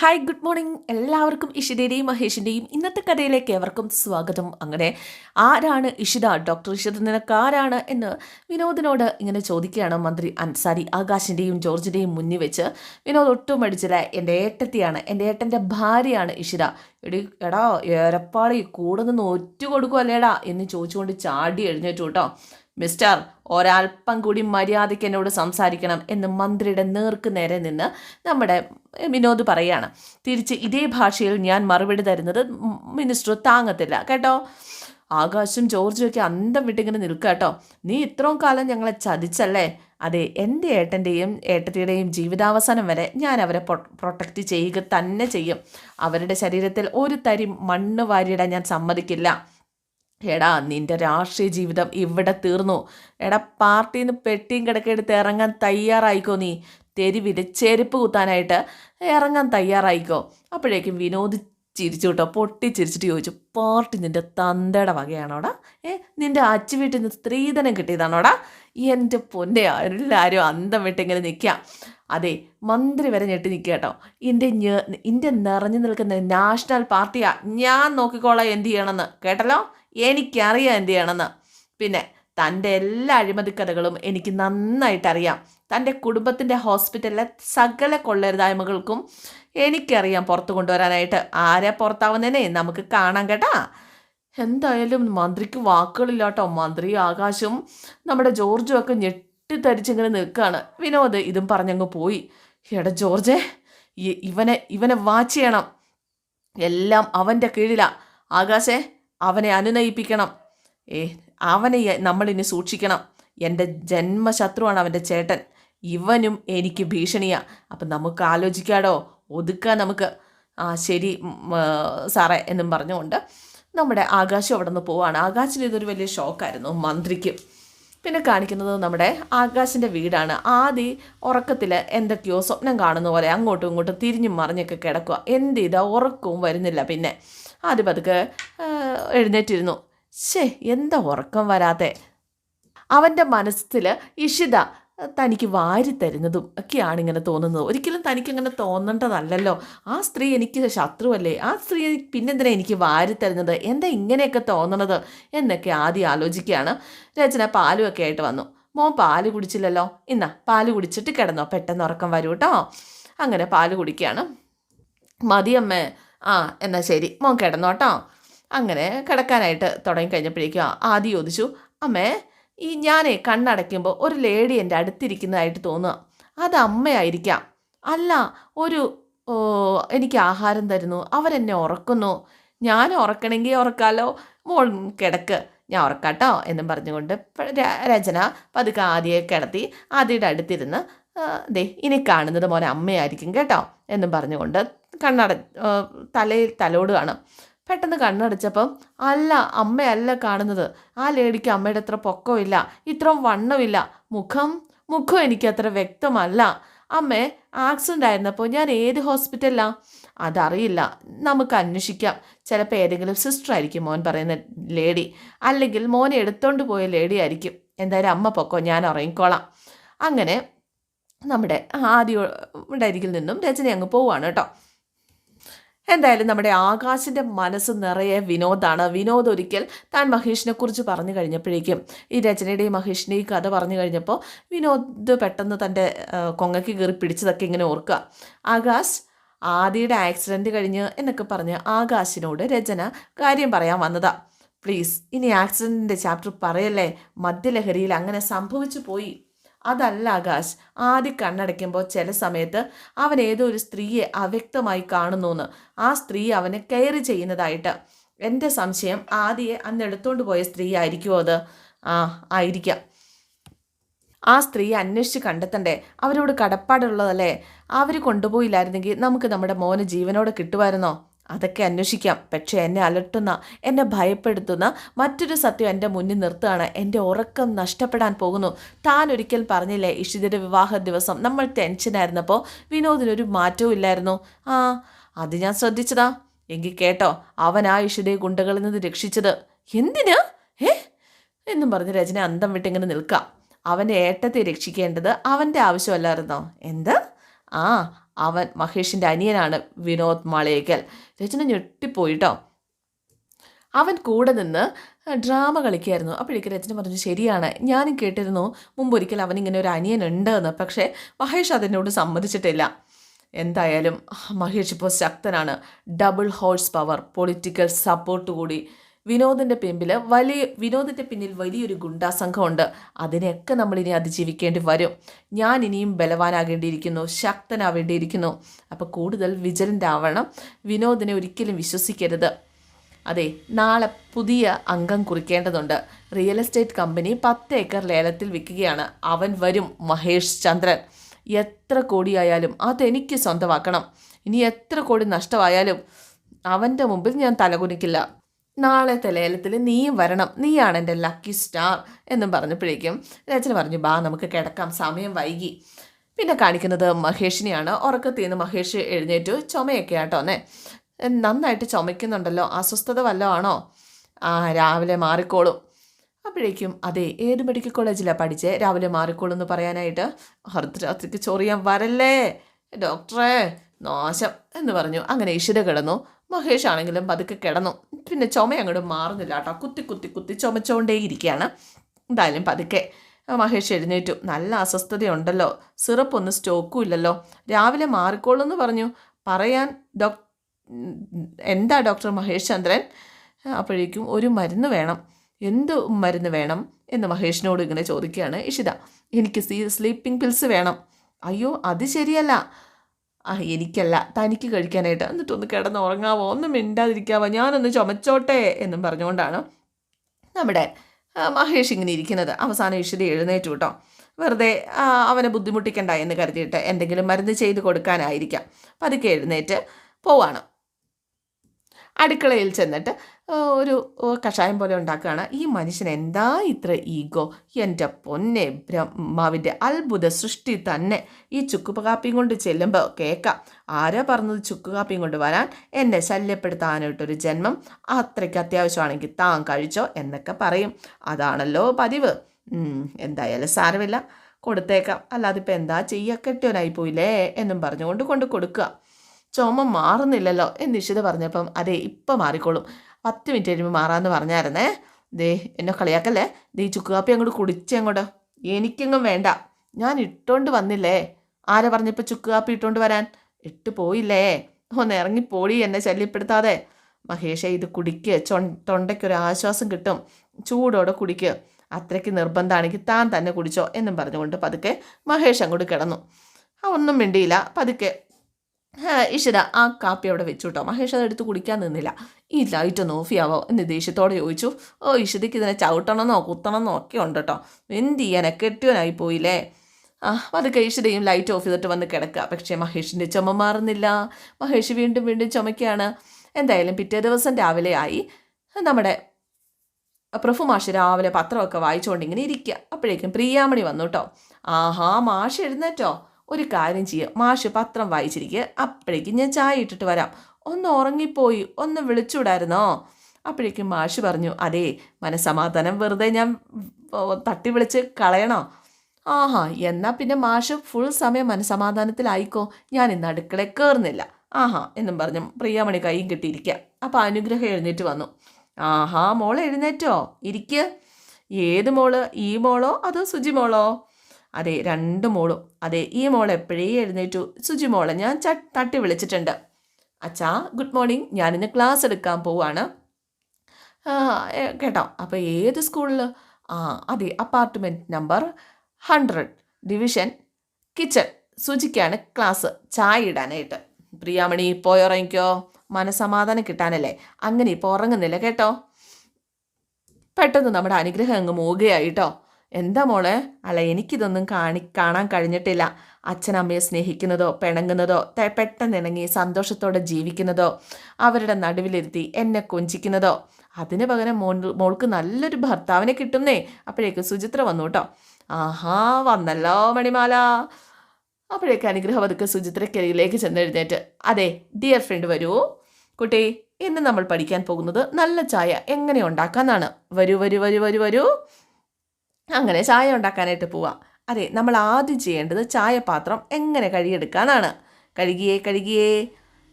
Hi good morning എല്ലാവർക്കും ഇഷിതയുടെയും മഹേഷിന്റെയും ഇന്നത്തെ കഥയിലേക്ക് എവർക്കും സ്വാഗതം. അങ്ങനെ ആരാണ് ഇഷിത? ഡോക്ടർ ഇഷിത നിനക്ക് ആരാണ് എന്ന് വിനോദിനോട് ഇങ്ങനെ ചോദിക്കുകയാണ് മന്ത്രി അൻസാരി ആകാശിന്റെയും ജോർജിന്റെയും മുന്നിൽ വെച്ച്. വിനോദ് ഒട്ടും അടിച്ചില്ല എന്റെ ഏട്ടത്തിയാണ്. എന്റെ ഏട്ടന്റെ ഭാര്യയാണ് ഇഷിത. എടി എടാ ഏറെപ്പാളി കൂടെ നിന്ന് ഒറ്റ കൊടുക്കുമല്ലേടാ എന്ന് ചോദിച്ചുകൊണ്ട് ചാടി എഴുന്നേറ്റു കേട്ടോ. മിസ്റ്റർ ഒരൽപ്പം കൂടി മര്യാദയ്ക്ക് എന്നോട് സംസാരിക്കണം എന്ന് മന്ത്രിയുടെ നേർക്ക് നേരെ നിന്ന് നമ്മുടെ വിനോദ് പറയാണ്. തിരിച്ച് ഇതേ ഭാഷയിൽ ഞാൻ മറുപടി തരുന്നത് മിനിസ്റ്റർ താങ്ങത്തില്ല കേട്ടോ? ആകാശും ജോർജും ഒക്കെ അന്തം വിട്ടിങ്ങനെ നിൽക്കുക കേട്ടോ? നീ ഇത്രയും കാലം ഞങ്ങളെ ചതിച്ചല്ലേ? അതെ എന്റെ ഏട്ടന്റെയും ഏട്ടത്തിയുടെയും ജീവിതാവസാനം വരെ ഞാൻ അവരെ പ്രൊട്ടക്റ്റ് ചെയ്യുക തന്നെ ചെയ്യും. അവരുടെ ശരീരത്തിൽ ഒരു തരി മണ്ണ് വാരിയിടാൻ ഞാൻ സമ്മതിക്കില്ല. എടാ നിന്റെ രാഷ്ട്രീയ ജീവിതം ഇവിടെ തീർന്നു. എടാ പാർട്ടിയിൽ നിന്ന് പെട്ടിയും കിടക്കെടുത്ത് ഇറങ്ങാൻ തയ്യാറായിക്കോ നീ? തെരുവിൽ ചെരുപ്പ് കുത്താനായിട്ട് ഇറങ്ങാൻ തയ്യാറായിക്കോ? അപ്പോഴേക്കും വിനോദ് ചിരിച്ചു കേട്ടോ പൊട്ടി ചിരിച്ചിട്ട് ചോദിച്ചു പാർട്ടി നിന്റെ തന്തയുടെ വകയാണോടാ? ഏ നിന്റെ അച്ചു വീട്ടിൽ നിന്ന് സ്ത്രീധനം കിട്ടിയതാണോടാ? എന്റെ പൊന്നെ എല്ലാവരും അന്തം വിട്ടിങ്ങനെ നിൽക്കാം അതെ മന്ത്രി വരെ ഞെട്ടി നിൽക്കുക കേട്ടോ. എന്റെ ഇന്ത്യ നിറഞ്ഞു നിൽക്കുന്ന നാഷണൽ പാർട്ടിയാ. ഞാൻ നോക്കിക്കോളാം എന്ത് ചെയ്യണമെന്ന്. കേട്ടല്ലോ? എനിക്കറിയാം എന്ത് ചെയ്യണമെന്ന്. പിന്നെ തന്റെ എല്ലാ അഴിമതിക്കഥകളും എനിക്ക് നന്നായിട്ടറിയാം. തന്റെ കുടുംബത്തിന്റെ ഹോസ്പിറ്റലിലെ സകല കൊള്ളരുതായ്മകൾക്കും എനിക്കറിയാം പുറത്തു കൊണ്ടുവരാനായിട്ട്. ആരെ പുറത്താവുന്നതിനെ നമുക്ക് കാണാം കേട്ടാ. എന്തായാലും മന്ത്രിക്ക് വാക്കുകളില്ലാട്ടോ. മന്ത്രി ആകാശും നമ്മുടെ ജോർജും ഒക്കെ ഞെട്ടിത്തരിച്ചിങ്ങനെ നിൽക്കുകയാണ് വിനോദ് ഇതും പറഞ്ഞങ്ങ് പോയി. എടാ ജോർജെ ഇവനെ ഇവനെ വാച്ച് ചെയ്യണം. എല്ലാം അവന്റെ കീഴിലാണ് ആകാശേ അവനെ അനുനയിപ്പിക്കണം. ഏ അവനെ നമ്മളിനി സൂക്ഷിക്കണം. എന്റെ ജന്മശത്രുവാണ് അവന്റെ ചേട്ടൻ. ഇവനും എനിക്ക് ഭീഷണിയാണ് അപ്പം നമുക്ക് ആലോചിക്കാടോ? ഒതുക്കാൻ നമുക്ക്. ആ ശരി സാറേ എന്നും പറഞ്ഞുകൊണ്ട് നമ്മുടെ ആകാശം അവിടെ നിന്ന് പോവാണ്. ആകാശിന് ഇതൊരു വലിയ ഷോക്കായിരുന്നു മന്ത്രിക്ക്. പിന്നെ കാണിക്കുന്നത് നമ്മുടെ ആകാശിന്റെ വീടാണ്. ആദി ഉറക്കത്തിൽ എന്തൊക്കെയോ സ്വപ്നം കാണുന്ന പോലെ അങ്ങോട്ടും ഇങ്ങോട്ടും തിരിഞ്ഞും മറിഞ്ഞൊക്കെ കിടക്കുക എന്ത് ചെയ്താൽ ഉറക്കവും വരുന്നില്ല പിന്നെ. ആദ്യം പതുക്കെ എഴുന്നേറ്റിരുന്നു. ശേ എന്താ ഉറക്കം വരാതെ അവന്റെ മനസ്സിൽ ഇഷിത തനിക്ക് വാരി തരുന്നതും ഒക്കെയാണ് ഇങ്ങനെ തോന്നുന്നത്. ഒരിക്കലും തനിക്കങ്ങനെ തോന്നേണ്ടതല്ലല്ലോ. ആ സ്ത്രീ എനിക്ക് ശത്രുവല്ലേ? ആ സ്ത്രീ പിന്നെന്തിനാ എനിക്ക് വാരി തരുന്നത്? എന്താ ഇങ്ങനെയൊക്കെ തോന്നണത്? എന്നൊക്കെ ആദ്യം ആലോചിക്കുകയാണ്. രചന പാലും ഒക്കെ ആയിട്ട് വന്നു. മോൻ പാൽ കുടിച്ചില്ലല്ലോ? ഇന്നാ പാൽ കുടിച്ചിട്ട് കിടന്നോ. പെട്ടെന്ന് ഉറക്കം വരൂ കേട്ടോ അങ്ങനെ പാൽ കുടിക്കുകയാണ്. മതിയമ്മേ ആ എന്നാൽ ശരി. മോൻ കിടന്നോട്ടോ. അങ്ങനെ കിടക്കാനായിട്ട് തുടങ്ങിക്കഴിഞ്ഞപ്പോഴേക്കും ആദ്യം ചോദിച്ചു അമ്മേ ഈ ഞാനേ കണ്ണടയ്ക്കുമ്പോൾ ഒരു ലേഡി എന്റെ അടുത്തിരിക്കുന്നതായിട്ട് തോന്നുക അത് അമ്മയായിരിക്കാം. അല്ല ഒരു എനിക്ക് ആഹാരം തരുന്നു. അവരെന്നെ ഉറക്കുന്നു. ഞാൻ ഉറക്കണമെങ്കിൽ ഉറക്കാലോ. മോൾ കിടക്ക്. ഞാൻ ഉറക്കാട്ടോ എന്നും പറഞ്ഞുകൊണ്ട് രചന പതുക്കെ ആദ്യയെ കിടത്തി ആദ്യയുടെ അടുത്തിരുന്ന് ദേ ഇനി കാണുന്നത് മോനെ അമ്മയായിരിക്കും കേട്ടോ എന്നും പറഞ്ഞുകൊണ്ട് കണ്ണട തലയിൽ തലോട് കാണും. പെട്ടെന്ന് കണ്ണടച്ചപ്പം അല്ല അമ്മയല്ല കാണുന്നത്. ആ ലേഡിക്ക് അമ്മയുടെ അത്ര പൊക്കമില്ല ഇത്രയും വണ്ണമില്ല. മുഖം മുഖം എനിക്ക് അത്ര വ്യക്തമല്ല. അമ്മേ ആക്സിഡന്റ് ആയിരുന്നപ്പോൾ ഞാൻ ഏത് ഹോസ്പിറ്റലിലാണ് അതറിയില്ല. നമുക്ക് അന്വേഷിക്കാം. ചിലപ്പോൾ ഏതെങ്കിലും സിസ്റ്റർ ആയിരിക്കും മോൻ പറയുന്ന ലേഡി. അല്ലെങ്കിൽ മോനെ എടുത്തോണ്ട് പോയ ലേഡി ആയിരിക്കും. എന്തായാലും അമ്മ പൊക്കോ ഞാൻ ഉറങ്ങിക്കോളാം. അങ്ങനെ നമ്മുടെ ആദ്യ ഉണ്ടായിരിക്കിൽ നിന്നും രചന അങ്ങ് പോവുകയാണ് കേട്ടോ. എന്തായാലും നമ്മുടെ ആകാശിന്റെ മനസ്സ് നിറയെ വിനോദാണ്. വിനോദ് ഒരിക്കൽ താൻ മഹേഷിനെ കുറിച്ച് പറഞ്ഞു കഴിഞ്ഞപ്പോഴേക്കും ഈ രചനയുടെയും മഹേഷിന്റെയും കഥ പറഞ്ഞു കഴിഞ്ഞപ്പോൾ വിനോദ് പെട്ടെന്ന് തന്റെ കൊങ്ങയ്ക്ക് കയറി പിടിച്ചതൊക്കെ ഇങ്ങനെ ഓർക്കുക ആകാശ് ആദിയുടെ ആക്സിഡന്റ് കഴിഞ്ഞ് എന്നൊക്കെ പറഞ്ഞ് ആകാശിനോട് രചന കാര്യം പറയാൻ വന്നതാ. പ്ലീസ് ഇനി ആക്സിഡന്റിന്റെ ചാപ്റ്റർ പറയല്ലേ? മദ്യലഹരിയിൽ അങ്ങനെ സംഭവിച്ചു പോയി. അതല്ല ആകാശ്. ആദ്യം കണ്ണടയ്ക്കുമ്പോൾ ചില സമയത്ത് അവൻ ഏതോ ഒരു സ്ത്രീയെ അവ്യക്തമായി കാണുന്നു ആ സ്ത്രീ അവനെ കയറി ചെയ്യുന്നതായിട്ട്. എന്റെ സംശയം ആദ്യയെ അന്ന് എടുത്തുകൊണ്ട് പോയ സ്ത്രീ ആയിരിക്കുമോ അത്? ആ ആയിരിക്കാം. ആ സ്ത്രീയെ അന്വേഷിച്ച് കണ്ടെത്തണ്ടേ? അവരോട് കടപ്പാടുള്ളതല്ലേ? അവർ കൊണ്ടുപോയില്ലായിരുന്നെങ്കിൽ നമുക്ക് നമ്മുടെ മോന് ജീവനോടെ കിട്ടുമായിരുന്നോ? അതൊക്കെ അന്വേഷിക്കാം. പക്ഷേ എന്നെ അലട്ടുന്ന എന്നെ ഭയപ്പെടുത്തുന്ന മറ്റൊരു സത്യം എന്റെ മുന്നിൽ നിർത്തുകയാണ് എന്റെ ഉറക്കം നഷ്ടപ്പെടാൻ പോകുന്നു. താൻ ഒരിക്കൽ പറഞ്ഞില്ലേ ഇഷിതയുടെ വിവാഹ ദിവസം നമ്മൾ ടെൻഷനായിരുന്നപ്പോൾ വിനോദിനൊരു മാറ്റവും ഇല്ലായിരുന്നു. ആ അത് ഞാൻ ശ്രദ്ധിച്ചതാ. എങ്കിൽ കേട്ടോ അവൻ ആ ഇഷിതയെ ഗുണ്ടകളിൽ നിന്ന് രക്ഷിച്ചത്. എന്തിനാ? ഏ? എന്നും പറഞ്ഞ് രചന അന്തം വിട്ടിങ്ങനെ നിൽക്കാം. അവന്റെ ഏട്ടത്തെ രക്ഷിക്കേണ്ടത് അവന്റെ ആവശ്യമല്ലായിരുന്നോ? എന്ത്? ആ അവൻ മഹേഷിന്റെ അനിയനാണ് വിനോദ് മാളേക്കൽ രചന ഞെട്ടിപ്പോയിട്ടോ. അവൻ കൂടെ നിന്ന് ഡ്രാമ കളിക്കുകയായിരുന്നു അപ്പോഴേക്ക് രചന പറഞ്ഞു ശരിയാണ്. ഞാനും കേട്ടിരുന്നു. മുമ്പൊരിക്കൽ അവൻ ഇങ്ങനെ ഒരു അനിയൻ ഉണ്ട് എന്ന്. പക്ഷേ മഹേഷ് അതിനോട് സമ്മതിച്ചിട്ടില്ല. എന്തായാലും മഹേഷ് ഇപ്പോൾ ശക്തനാണ്. Double horse power political support കൂടി. വിനോദിന്റെ പിമ്പിൽ വലിയ വിനോദിന്റെ പിന്നിൽ വലിയൊരു ഗുണ്ടാ സംഘമുണ്ട് അതിനെയൊക്കെ ഇനി അതിജീവിക്കേണ്ടി വരും. ഞാൻ ഇനിയും ബലവാനാകേണ്ടിയിരിക്കുന്നു ശക്തനാവേണ്ടിയിരിക്കുന്നു. അപ്പോൾ കൂടുതൽ വിജിലന്റ് ആവണം വിനോദിനെ ഒരിക്കലും വിശ്വസിക്കരുത്. അതെ നാളെ പുതിയ അംഗം കുറിക്കേണ്ടതുണ്ട്. റിയൽ എസ്റ്റേറ്റ് കമ്പനി പത്ത് ഏക്കർ ലേലത്തിൽ വിൽക്കുകയാണ്. അവൻ വരും മഹേഷ് ചന്ദ്രൻ. എത്ര കോടിയായാലും അതെനിക്ക് സ്വന്തമാക്കണം. ഇനി എത്ര കോടി നഷ്ടമായാലും അവന്റെ മുമ്പിൽ ഞാൻ തലകുനിക്കില്ല. നാളത്തെ ലേലത്തിൽ നീ വരണം. നീയാണ് എന്റെ ലക്കി സ്റ്റാർ എന്നും പറഞ്ഞപ്പോഴേക്കും രചന പറഞ്ഞു ബാ നമുക്ക് കിടക്കാം. സമയം വൈകി. പിന്നെ കാണിക്കുന്നത് മഹേഷിനെയാണ്. ഉറക്കത്തിൽ നിന്ന് മഹേഷ് എഴുന്നേറ്റു. ചുമയൊക്കെ ആട്ടോന്നെ നന്നായിട്ട് ചുമയ്ക്കുന്നുണ്ടല്ലോ. അസ്വസ്ഥത വല്ലതും ആണോ? ആ രാവിലെ മാറിക്കോളും. അപ്പോഴേക്കും അതെ ഏത് മെഡിക്കൽ കോളേജിലാണ് പഠിച്ചേ? രാവിലെ മാറിക്കോളും എന്ന് പറയാനായിട്ട്. അർദ്ധരാത്രിക്ക് ചൊറിയാൻ വരല്ലേ? ഡോക്ടറെ നാശം. എന്ന് പറഞ്ഞു. അങ്ങനെ ഇഷിത കിടന്നു. മഹേഷ് ആണെങ്കിലും പതുക്കെ കിടന്നു. പിന്നെ ചുമ അങ്ങോട്ട് മാറുന്നില്ല കേട്ടോ. കുത്തി കുത്തി കുത്തി ചുമച്ചുകൊണ്ടേ ഇരിക്കുകയാണ് എന്തായാലും പതുക്കെ. മഹേഷ് എഴുന്നേറ്റു. നല്ല അസ്വസ്ഥതയുണ്ടല്ലോ. സിറപ്പൊന്നും സ്റ്റോക്കും ഇല്ലല്ലോ. രാവിലെ മാറിക്കോളൂ എന്ന് പറഞ്ഞു. പറയാൻ ഡോക് എന്താ ഡോക്ടർ മഹേഷ് ചന്ദ്രൻ അപ്പോഴേക്കും ഒരു മരുന്ന് വേണം. എന്ത് മരുന്ന് വേണം എന്ന് മഹേഷിനോട് ഇങ്ങനെ ചോദിക്കുകയാണ് ഇഷിത. എനിക്ക് സ്ലീപ്പിംഗ് പിൽസ് വേണം. അയ്യോ അത് ശരിയല്ല. ആ എനിക്കല്ല. തനിക്ക് കഴിക്കാനായിട്ട്. എന്നിട്ടൊന്ന് കിടന്ന് ഉറങ്ങാവോ? ഒന്നും മിണ്ടാതിരിക്കാവോ? ഞാനൊന്ന് ചുമച്ചോട്ടെ എന്നും പറഞ്ഞുകൊണ്ടാണ് നമ്മുടെ മഹേഷ് ഇങ്ങനെ ഇരിക്കുന്നത്. അവസാനം ഇഷിത എഴുന്നേറ്റു കേട്ടോ. വെറുതെ അവനെ ബുദ്ധിമുട്ടിക്കണ്ട എന്ന് കരുതിയിട്ട് എന്തെങ്കിലും മരുന്ന് ചെയ്ത് കൊടുക്കാനായിരിക്കാം. പതുക്കെ എഴുന്നേറ്റ് പോവാണ്. അടുക്കളയിൽ ചെന്നിട്ട് ഒരു കഷായം പോലെ ഉണ്ടാക്കുകയാണ്. ഈ മനുഷ്യൻ എന്താ ഇത്ര ഈഗോ? എന്റെ പൊന്നെ ബ്രഹ്മാവിന്റെ അത്ഭുത സൃഷ്ടി തന്നെ. ഈ ചുക്ക് കാപ്പിയും കൊണ്ട് ചെല്ലുമ്പോൾ കേൾക്കാം ആരാ പറഞ്ഞത് ചുക്ക് കാപ്പിയും കൊണ്ട് വരാൻ? എന്നെ ശല്യപ്പെടുത്താനായിട്ടൊരു ജന്മം അത്രയ്ക്ക് അത്യാവശ്യമാണെങ്കിൽ താൻ കഴിച്ചോ എന്നൊക്കെ പറയും. അതാണല്ലോ പതിവ്. എന്തായാലും സാരമില്ല. കൊടുത്തേക്കാം. അല്ലാതിപ്പോൾ എന്താ ചെയ്യുക പോയില്ലേ എന്നും പറഞ്ഞുകൊണ്ട് കൊണ്ട് കൊടുക്കുക. ചുമ മാറുന്നില്ലല്ലോ എന്ന് നിഷിത പറഞ്ഞപ്പം അതെ ഇപ്പം മാറിക്കോളും. പത്ത് മിനിറ്റ് കഴിയുമ്പോൾ മാറാമെന്ന് പറഞ്ഞായിരുന്നേ. ദേ എന്നെ കളിയാക്കല്ലേ? ദേ ഈ ചുക്കുകാപ്പി അങ്ങോട്ട് കുടിച്ചേ അങ്ങോട്ട്. എനിക്കെങ്ങും വേണ്ട. ഞാൻ ഇട്ടോണ്ട് വന്നില്ലേ? ആരെ പറഞ്ഞപ്പോൾ ചുക്കുകാപ്പി ഇട്ടോണ്ട് വരാൻ? ഇട്ട് പോയില്ലേ? ഒന്ന് ഇറങ്ങിപ്പോടി എന്നെ ശല്യപ്പെടുത്താതെ. മഹേഷ ഇത് കുടിക്ക്. ചൊ തൊണ്ടയ്ക്കൊരു ആശ്വാസം കിട്ടും. ചൂടോടെ കുടിക്ക്. അത്രയ്ക്ക് നിർബന്ധമാണെങ്കിൽ താൻ തന്നെ കുടിച്ചോ എന്നും പറഞ്ഞുകൊണ്ട് പതുക്കെ മഹേഷ് അങ്ങോട്ട് കിടന്നു. ആ ഒന്നും മിണ്ടിയില്ല. പതുക്കെ ഈശ്വര ആ കാപ്പി അവിടെ വെച്ചു കേട്ടോ മഹേഷ് അത് എടുത്ത് കുടിക്കാൻ നിന്നില്ല. ഈ ലൈറ്റ് ഒന്ന് ഓഫ് ചെയ്യാവോ എന്ന് ദേഷ്യത്തോടെ ചോദിച്ചു. ഓ ഈശ്വരയ്ക്ക് ഇതിനെ ചവിട്ടണമെന്നോ കുത്തണമെന്നോ ഒക്കെ ഉണ്ട് കേട്ടോ എന്ത് ചെയ്യാനെ കെട്ടിയവനായി പോയില്ലേ? ആ പതുക്കെ ഈശ്വരയും ലൈറ്റ് ഓഫ് ചെയ്തിട്ട് വന്ന് കിടക്കുക പക്ഷേ മഹേഷിന്റെ ചുമ മാറുന്നില്ല. മഹേഷ് വീണ്ടും വീണ്ടും ചുമയ്ക്കുകയാണ് എന്തായാലും പിറ്റേ ദിവസം രാവിലെ ആയി. നമ്മുടെ പ്രഭു മാഷ് രാവിലെ പത്രമൊക്കെ വായിച്ചുകൊണ്ട് ഇങ്ങനെ ഇരിക്കുക അപ്പോഴേക്കും പ്രിയാമണി വന്നു കേട്ടോ ആഹാ മാഷ് എഴുന്നേറ്റോ? ഒരു കാര്യം ചെയ്യുക മാഷ് പത്രം വായിച്ചിരിക്കുക അപ്പോഴേക്കും ഞാൻ ചായ ഇട്ടിട്ട് വരാം. ഒന്ന് ഉറങ്ങിപ്പോയി. ഒന്ന് വിളിച്ചുവിടായിരുന്നോ? അപ്പോഴേക്കും മാഷ് പറഞ്ഞു അതേ മനസമാധാനം വെറുതെ ഞാൻ തട്ടി വിളിച്ച് കളയണോ? ആഹാ എന്നാൽ പിന്നെ മാഷ് ഫുൾ സമയം മനസമാധാനത്തിലായിക്കോ ഞാൻ ഇന്ന് അടുക്കള കയറുന്നില്ല ആഹാ എന്നും പറഞ്ഞു പ്രിയാമണി കൈയും കിട്ടിയിരിക്കുക അപ്പോൾ അനുഗ്രഹം എഴുന്നേറ്റ് വന്നു. ആഹാ മോൾ എഴുന്നേറ്റോ? ഇരിക്കുക ഏത് മോൾ? ഈ മോളോ? അതോ സുജി മോളോ അതെ രണ്ട് മോളും. അതെ ഈ മോൾ എപ്പോഴേ എഴുന്നേറ്റു? സുജി മോളെ ഞാൻ തട്ടി വിളിച്ചിട്ടുണ്ട്. അച്ഛാ ഗുഡ് മോർണിംഗ്. ഞാനിന്ന് ക്ലാസ് എടുക്കാൻ പോവാണ്. കേട്ടോ. അപ്പോൾ ഏത് സ്കൂളിൽ ആ അതെ apartment number hundred. Division kitchen. സുജിക്കാണ് class. ചായ ഇടാനായിട്ട്. പ്രിയാമണി പോയുറങ്ങിക്കോ മനസമാധാനം കിട്ടാനല്ലേ? അങ്ങനെ ഇപ്പോൾ ഉറങ്ങുന്നില്ല കേട്ടോ. പെട്ടെന്ന് നമ്മുടെ അനുഗ്രഹം അങ്ങ് മൂകയായിട്ടോ എന്താ മോളെ? അല്ല എനിക്കിതൊന്നും കാണി കാണാൻ കഴിഞ്ഞിട്ടില്ല. അച്ഛനമ്മയെ സ്നേഹിക്കുന്നതോ പിണങ്ങുന്നതോ പെട്ടെന്ന് ഇണങ്ങി സന്തോഷത്തോടെ ജീവിക്കുന്നതോ അവരുടെ നടുവിലിരുത്തി എന്നെ കൊഞ്ചിക്കുന്നതോ അതിന് പകരം മോൾ മോൾക്ക് നല്ലൊരു ഭർത്താവിനെ കിട്ടുന്നേ. അപ്പോഴേക്ക് സുചിത്ര വന്നു കേട്ടോ. ആഹാ വന്നല്ലോ മണിമാല. അപ്പോഴേക്ക് അനുഗ്രഹം സുചിത്രക്കരയിലേക്ക് ചെന്ന് ചെന്നെഴുന്നേറ്റ്. അതെ ഡിയർ ഫ്രണ്ട് വരൂ. കുട്ടി ഇന്ന് നമ്മൾ പഠിക്കാൻ പോകുന്നത് നല്ല ചായ എങ്ങനെ ഉണ്ടാക്കാന്നാണ്. വരൂ വരൂ വരൂ വരൂ വരൂ. അങ്ങനെ ചായ ഉണ്ടാക്കാനായിട്ട് പോവാം. അതെ നമ്മൾ ആദ്യം ചെയ്യേണ്ടത് ചായപാത്രം എങ്ങനെ കഴുകിയെടുക്കാനാണ്. കഴുകിയേ കഴുകിയേ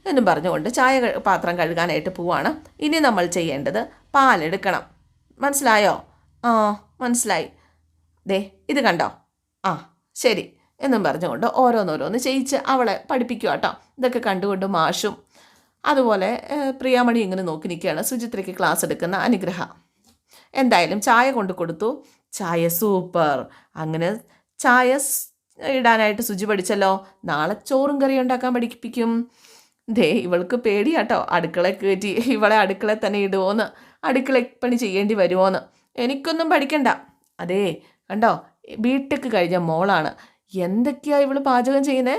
എന്നും പറഞ്ഞുകൊണ്ട് ചായ പാത്രം കഴുകാനായിട്ട് പോവാണ്. ഇനി നമ്മൾ ചെയ്യേണ്ടത് പാലെടുക്കണം. മനസ്സിലായോ? ആ മനസ്സിലായി. ദേ ഇത് കണ്ടോ? ആ ശരി. എന്നും പറഞ്ഞുകൊണ്ട് ഓരോന്നോരോന്ന് ചെയ്യിച്ച് അവളെ പഠിപ്പിക്കുക കേട്ടോ ഇതൊക്കെ കണ്ടുകൊണ്ട് മാഷും അതുപോലെ പ്രിയാമണി ഇങ്ങനെ നോക്കി നിൽക്കുകയാണ്. സുചിത്രയ്ക്ക് ക്ലാസ് എടുക്കുന്ന അനുഗ്രഹ. എന്തായാലും ചായ കൊണ്ട് കൊടുത്തു. ചായ സൂപ്പർ. അങ്ങനെ ചായ ഇടാനായിട്ട് സുജി പഠിച്ചല്ലോ. നാളെ ചോറും കറിയും ഉണ്ടാക്കാൻ പഠിപ്പിക്കും. ദേ ഇവൾക്ക് പേടിയാട്ടോ. അടുക്കള കയറ്റി ഇവളെ അടുക്കള തന്നെ ഇടുമോന്ന് അടുക്കള പണി ചെയ്യേണ്ടി വരുമോന്ന് എനിക്കൊന്നും പഠിക്കണ്ട. അതേ കണ്ടോ? ബിടെക് കഴിഞ്ഞ മോളാണ്. എന്തൊക്കെയാ ഇവൾ പാചകം ചെയ്യുന്നേ?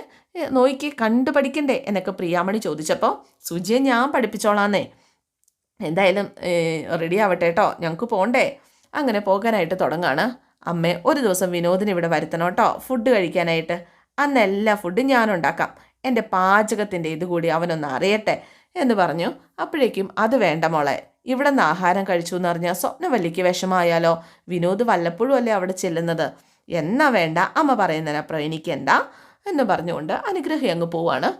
നോക്കി കണ്ടു പഠിക്കണ്ടേ? എന്നൊക്കെ പ്രിയാമണി ചോദിച്ചപ്പോൾ സുജിയെ ഞാൻ പഠിപ്പിച്ചോളാന്നേ. എന്തായാലും റെഡി ആവട്ടെ കേട്ടോ ഞങ്ങൾക്ക് പോണ്ടേ? അങ്ങനെ പോകാനായിട്ട് തുടങ്ങാണ്. അമ്മേ ഒരു ദിവസം വിനോദിനെ ഇവിടെ വരുത്തണം കേട്ടോ. ഫുഡ് കഴിക്കാനായിട്ട്. അന്ന് എല്ലാ ഫുഡും ഞാനുണ്ടാക്കാം എന്റെ പാചകത്തിന്റെ ഇതുകൂടി അവനൊന്ന് അറിയട്ടെ എന്ന് പറഞ്ഞു. അപ്പോഴേക്കും അത് വേണ്ട മോളെ. ഇവിടെ നിന്ന് ആഹാരം കഴിച്ചു എന്ന് പറഞ്ഞാൽ സ്വപ്നവല്ലിക്ക് വിഷമായാലോ വിനോദ് വല്ലപ്പോഴും അല്ലേ അവിടെ ചെല്ലുന്നത്? എന്നാ വേണ്ട. അമ്മ പറയുന്നതിനപ്പുറം എനിക്ക് എന്താ? എന്ന് പറഞ്ഞുകൊണ്ട് അനുഗ്രഹി അങ്ങ് പോവാണ്.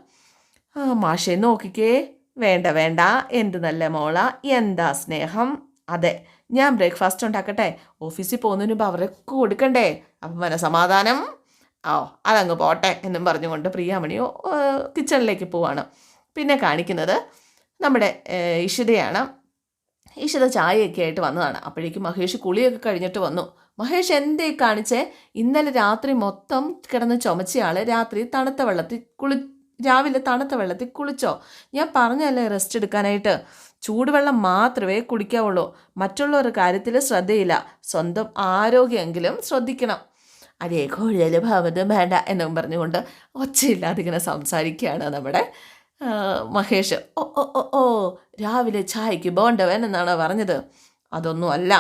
ആ മാഷെ നോക്കിക്കേ. വേണ്ട വേണ്ട. എന്ത് നല്ല മോള. എന്താ സ്നേഹം? അതെ ഞാൻ ബ്രേക്ക്ഫാസ്റ്റ് ഉണ്ടാക്കട്ടെ. ഓഫീസിൽ പോകുന്നതിന് മുമ്പ് അവർക്ക് കൊടുക്കണ്ടേ? അപ്പം മനസമാധാനം ഓ അതങ്ങ് പോട്ടെ എന്നും പറഞ്ഞുകൊണ്ട് പ്രിയാമണിയോ കിച്ചണിലേക്ക് പോവാണ്. പിന്നെ കാണിക്കുന്നത് നമ്മുടെ ഇഷിതയാണ്. ഇഷിത ചായയൊക്കെ ആയിട്ട് വന്നതാണ്. അപ്പോഴേക്കും മഹേഷ് കുളിയൊക്കെ കഴിഞ്ഞിട്ട് വന്നു. മഹേഷ് എന്തേ കാണിച്ചേ? ഇന്നലെ രാത്രി മൊത്തം കിടന്ന് ചുമച്ചയാൾ രാത്രി തണുത്ത വെള്ളത്തിൽ കുളി രാവിലെ തണുത്ത വെള്ളത്തിൽ കുളിച്ചോ? ഞാൻ പറഞ്ഞല്ലേ റെസ്റ്റ് എടുക്കാനായിട്ട്. ചൂടുവെള്ളം മാത്രമേ കുടിക്കാവുള്ളൂ. മറ്റുള്ളവരുടെ കാര്യത്തിൽ ശ്രദ്ധയില്ല. സ്വന്തം ആരോഗ്യമെങ്കിലും ശ്രദ്ധിക്കണം. അതേ കുഴൽ ഭാവതും വേണ്ട എന്നും പറഞ്ഞുകൊണ്ട് ഒച്ചയില്ലാതെ ഇങ്ങനെ സംസാരിക്കുകയാണ് നമ്മുടെ മഹേഷ്. ഓ ഓ ഓ രാവിലെ ചായക്ക് ബോണ്ടവൻ എന്നാണ് പറഞ്ഞത്? അതൊന്നും അല്ല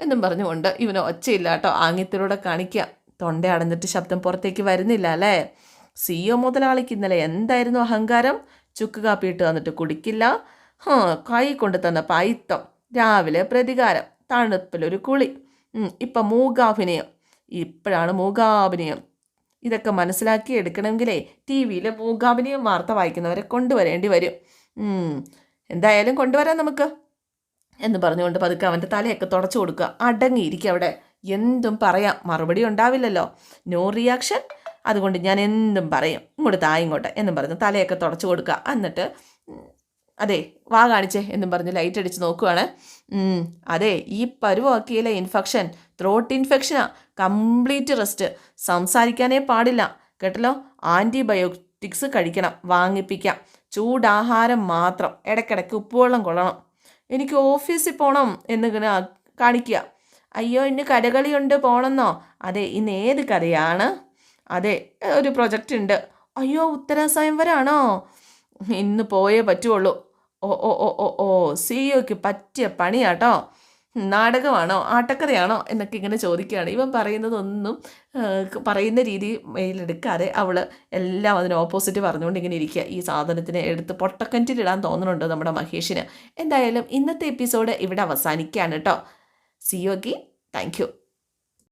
എന്നും പറഞ്ഞുകൊണ്ട് ഇവന് ഒച്ചയില്ല കേട്ടോ. ആംഗ്യത്തിലൂടെ കാണിക്കുക തൊണ്ട അടഞ്ഞിട്ട് ശബ്ദം പുറത്തേക്ക് വരുന്നില്ല അല്ലേ? സി ഒ മുതലാളിക്ക് ഇന്നലെ എന്തായിരുന്നു അഹങ്കാരം? ചുക്ക് കാപ്പി ഇട്ട് തന്നിട്ട് കുടിക്കില്ല. കൈ കൊണ്ട് തന്ന പൈത്തം. രാവിലെ പ്രതികാരം. തണുപ്പിലൊരു കുളി. ഇപ്പം മൂകാഭിനയം. ഇപ്പോഴാണ് മൂകാഭിനയം. ഇതൊക്കെ മനസ്സിലാക്കി എടുക്കണമെങ്കിലേ ടി വിയിൽ മൂകാഭിനയം വാർത്ത വായിക്കുന്നവരെ കൊണ്ടുവരേണ്ടി വരും. എന്തായാലും കൊണ്ടുവരാം നമുക്ക്. എന്ന് പറഞ്ഞുകൊണ്ട് പതുക്കെ അവന്റെ തലയൊക്കെ തുടച്ചു കൊടുക്കുക. അടങ്ങിയിരിക്കുക അവിടെ. എന്തും പറയാം. മറുപടി ഉണ്ടാവില്ലല്ലോ. നോ റിയാക്ഷൻ അതുകൊണ്ട് ഞാൻ എന്തും പറയും. ഇങ്ങോട്ട് താ ഇങ്ങോട്ട്. എന്നും പറഞ്ഞ് തലയൊക്കെ തുടച്ചു കൊടുക്കുക. എന്നിട്ട് അതെ വാ കാണിച്ചേ എന്നും പറഞ്ഞ് ലൈറ്റ് അടിച്ച് നോക്കുവാണ്. അതെ ഈ പരുവാക്കിയിലെ ഇൻഫെക്ഷൻ ത്രോട്ട് ഇൻഫെക്ഷനാ കംപ്ലീറ്റ് റെസ്റ്റ് സംസാരിക്കാനേ പാടില്ല. കേട്ടല്ലോ? ആന്റിബയോട്ടിക്സ് കഴിക്കണം വാങ്ങിപ്പിക്കാം. ചൂടാഹാരം മാത്രം. ഇടയ്ക്കിടയ്ക്ക് ഉപ്പുവെള്ളം കൊള്ളണം. എനിക്ക് ഓഫീസിൽ പോകണം എന്നിങ്ങനെ കാണിക്കുക. അയ്യോ ഇന്ന് കഥകളിയുണ്ട് പോകണമെന്നോ അതെ ഇന്ന് ഏത് കഥയാണ് അതെ ഒരു പ്രൊജക്റ്റ് ഉണ്ട്. അയ്യോ ഉത്തര സ്വയംവരാണോ ഇന്ന് പോയേ പറ്റുള്ളൂ. ഓ ഓ ഓ ഓ ഓ സിഇഒക്ക് പറ്റിയ പണിയാട്ടോ. നാടകമാണോ ആട്ടക്കഥയാണോ എന്നൊക്കെ ഇങ്ങനെ ചോദിക്കുകയാണ്. ഇവൻ പറയുന്നതൊന്നും പറയുന്ന രീതി മെയിലെടുക്കാതെ അവൾ എല്ലാം അതിന് ഓപ്പോസിറ്റ് പറഞ്ഞുകൊണ്ട് ഇങ്ങനെ ഇരിക്കുക. ഈ സാധനത്തിനെ എടുത്ത് പൊട്ടക്കന്റിലിടാൻ തോന്നുന്നുണ്ട് നമ്മുടെ മഹേഷിന്? എന്തായാലും ഇന്നത്തെ എപ്പിസോഡ് ഇവിടെ അവസാനിക്കുകയാണ് കേട്ടോ സിഒക്ക് താങ്ക്